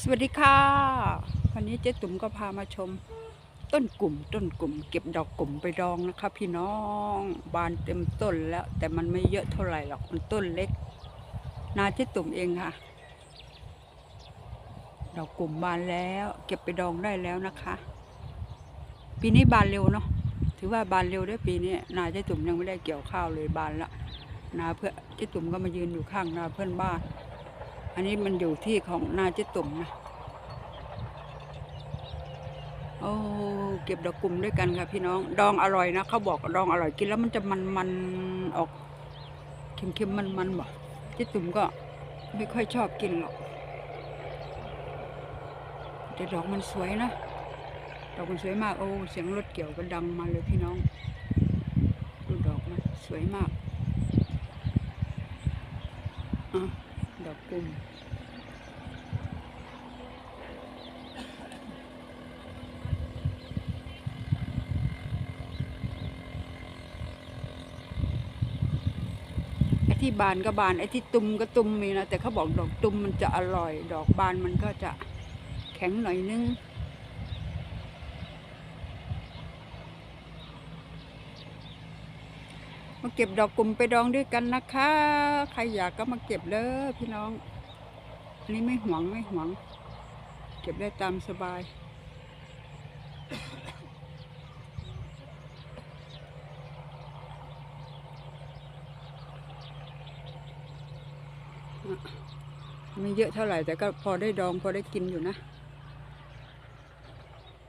สวัสดีค่ะ วันนี้เจ๊ตุ๋มก็พามาชม ต้นกลุ่มต้นกลุ่ม เก็บดอกกลุ่มไปดองนะคะ พี่น้องบานเต็มต้นแล้ว แต่มันไม่เยอะเท่าไหร่หรอกมันต้นเล็ก นาเจ๊ตุ๋มเองค่ะ ดอกกลุ่มบานแล้ว เก็บไปดองได้แล้วนะคะ ปีนี้บานเร็วเนาะถือว่าบานเร็วด้วยปีนี้นาเจ๊ตุ๋มยังไม่ได้เกี่ยวข้าวเลยบานละนาเพื่อเจ๊ตุ๋มก็มายืนอยู่ข้างนาเพื่อนบ้าน อันนี้มันอยู่ที่ของนาเจตุ่มนะโอ้เก็บดอกกลุ่มด้วยกันค่ะพี่น้องดองอร่อยนะเขาบอกดองอร่อยกินแล้วมันจะมันมันๆออกเค็มๆมันมันๆบอกเจตุ่มก็ไม่ค่อยชอบกินหรอกแต่ดอกมันสวยนะดอกมันสวยมากโอ้เสียงรถเกี่ยวก็ดังมาเลยพี่น้องดูดอกนะสวยมากอะดอกกลุ่ม ไอ้ที่บานก็บานไอ้ที่ตุมก็ตุมมีนะแต่เขาบอกดอกตุมมันจะอร่อย ดอกบานมันก็จะแข็งหน่อยนึงมาเก็บดอกกลุ่มไปดองด้วยกันนะคะ ใครอยากก็มาเก็บเลยพี่น้อง อันนี้ไม่หวงไม่หวง เก็บได้ตามสบาย ไม่เยอะเท่าไหร่แต่ก็พอได้ดองพอได้กินอยู่นะ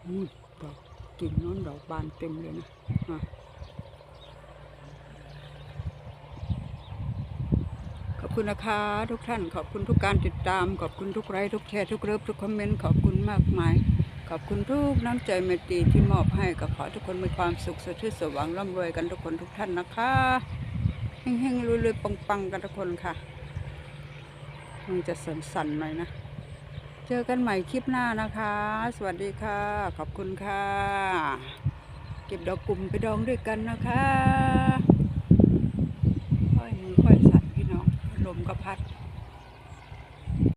อืมดอกกิ่งน้นดอกบานเต็มเลยนะขอบคุณนะคะทุกท่าน ขอบคุณทุกการติดตาม ขอบคุณทุกไลค์ทุกแชร์ทุกเลิฟทุกคอมเมนต์ขอบคุณมากมาย ขอบคุณทุกน้ำใจเมตตีที่มอบให้ก็ขอทุกคนมีความสุขสดชื่นสว่างร่ำรวยกันทุกคนทุกท่านนะคะเฮงๆรวยๆปังๆกันทุกคนค่ะ มันจะสั่นๆหน่อยนะ เจอกันใหม่คลิปหน้านะคะ สวัสดีค่ะ ขอบคุณค่ะ เก็บดอกกลุ่มไปดองด้วยกันนะคะ